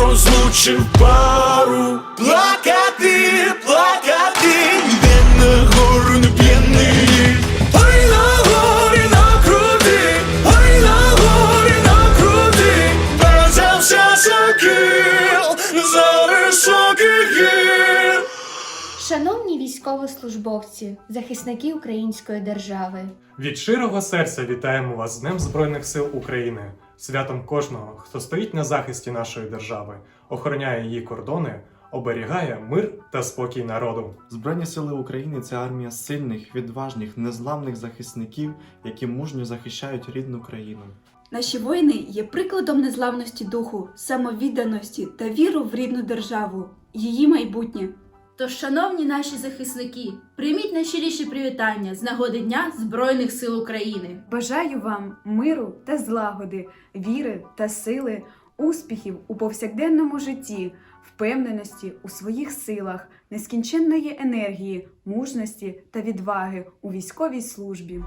розлучив пару. Плакати, плакати, він на гору не п'яний. Ой на горі на круті, ой на горі на круті, не взявся сокіл за високий гір. Шановні військовослужбовці, захисники української держави, Від щирого серця вітаємо вас з Днем Збройних сил України, святом кожного, хто стоїть на захисті нашої держави, охороняє її кордони, оберігає мир та спокій народу. Збройні сили України це армія сильних, відважних, незламних захисників, які мужньо захищають рідну країну. Наші воїни є прикладом незламності духу, самовідданості та віру в рідну державу, її майбутнє. Тож, шановні наші захисники, прийміть найщиріші привітання з нагоди Дня Збройних сил України. Бажаю вам миру та злагоди, віри та сили, успіхів у повсякденному житті, впевненості у своїх силах, нескінченної енергії, мужності та відваги у військовій службі.